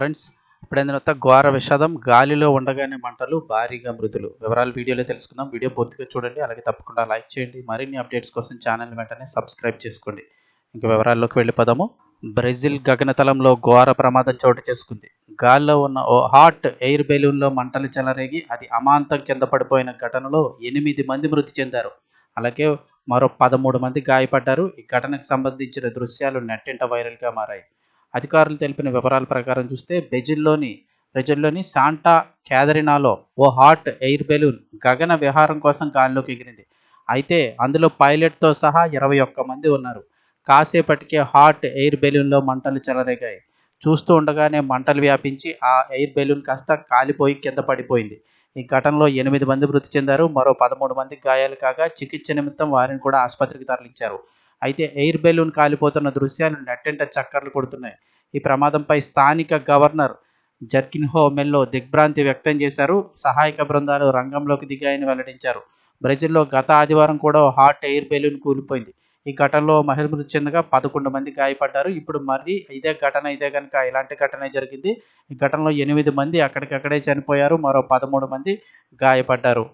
Friends ఇప్పుడైన తర్వాత ఘోర విషాదం గాలిలో ఉండగానే మంటలు భారీగా మృతులు వివరాలు వీడియోలో తెలుసుకుందాం. వీడియో పూర్తిగా చూడండి. అలాగే తప్పకుండా లైక్ చేయండి. మరిన్ని అప్డేట్స్ కోసం ఛానల్ వెంటనే సబ్స్క్రైబ్ చేసుకోండి. ఇంకా వివరాల్లోకి వెళ్ళిపోదాము. బ్రెజిల్ గగనతలంలో ఘోర ప్రమాదం చోటు చేసుకుంది. గాల్లో ఉన్న ఓ హాట్ ఎయిర్ బెలూన్లో మంటలు చెలరేగి అది అమాంతం కింద పడిపోయిన ఘటనలో ఎనిమిది మంది మృతి చెందారు. అలాగే మరో పదమూడు మంది గాయపడ్డారు. ఈ ఘటనకు సంబంధించిన దృశ్యాలు నెట్టింట వైరల్గా మారాయి. అధికారులు తెలిపిన వివరాల ప్రకారం చూస్తే బెజిల్లోని బ్రెజిల్లోని శాంటా క్యాదరినాలో ఓ హాట్ ఎయిర్ బెలూన్ గగన విహారం కోసం గాల్లోకి ఎగిరింది. అయితే అందులో పైలట్తో సహా ఇరవై ఒక్క మంది ఉన్నారు. కాసేపటికే హాట్ ఎయిర్ బెలూన్లో మంటలు చెలరేగాయి. చూస్తూ ఉండగానే మంటలు వ్యాపించి ఆ ఎయిర్ బెలూన్ కాస్త కాలిపోయి కింద పడిపోయింది. ఈ ఘటనలో ఎనిమిది మంది మృతి చెందారు. మరో పదమూడు మంది గాయాలు కాగా చికిత్స నిమిత్తం వారిని కూడా ఆసుపత్రికి తరలించారు. అయితే ఎయిర్ బెలూన్ కాలిపోతున్న దృశ్యాలు నెట్టింట చక్కర్లు కొడుతున్నాయి. ఈ ప్రమాదంపై స్థానిక గవర్నర్ జర్కిన్హో మెల్లో దిగ్భ్రాంతి వ్యక్తం చేశారు. సహాయక బృందాలు రంగంలోకి దిగాయని వెల్లడించారు. బ్రెజిల్లో గత ఆదివారం కూడా హాట్ ఎయిర్ బెలూన్ కూలిపోయింది. ఈ ఘటనలో మహిళ మృతి చెందగా పదకొండు మంది గాయపడ్డారు. ఇప్పుడు మరీ ఇదే ఘటన ఇదే కనుక ఇలాంటి ఘటన జరిగింది. ఈ ఘటనలో ఎనిమిది మంది అక్కడికక్కడే చనిపోయారు. మరో పదమూడు మంది గాయపడ్డారు.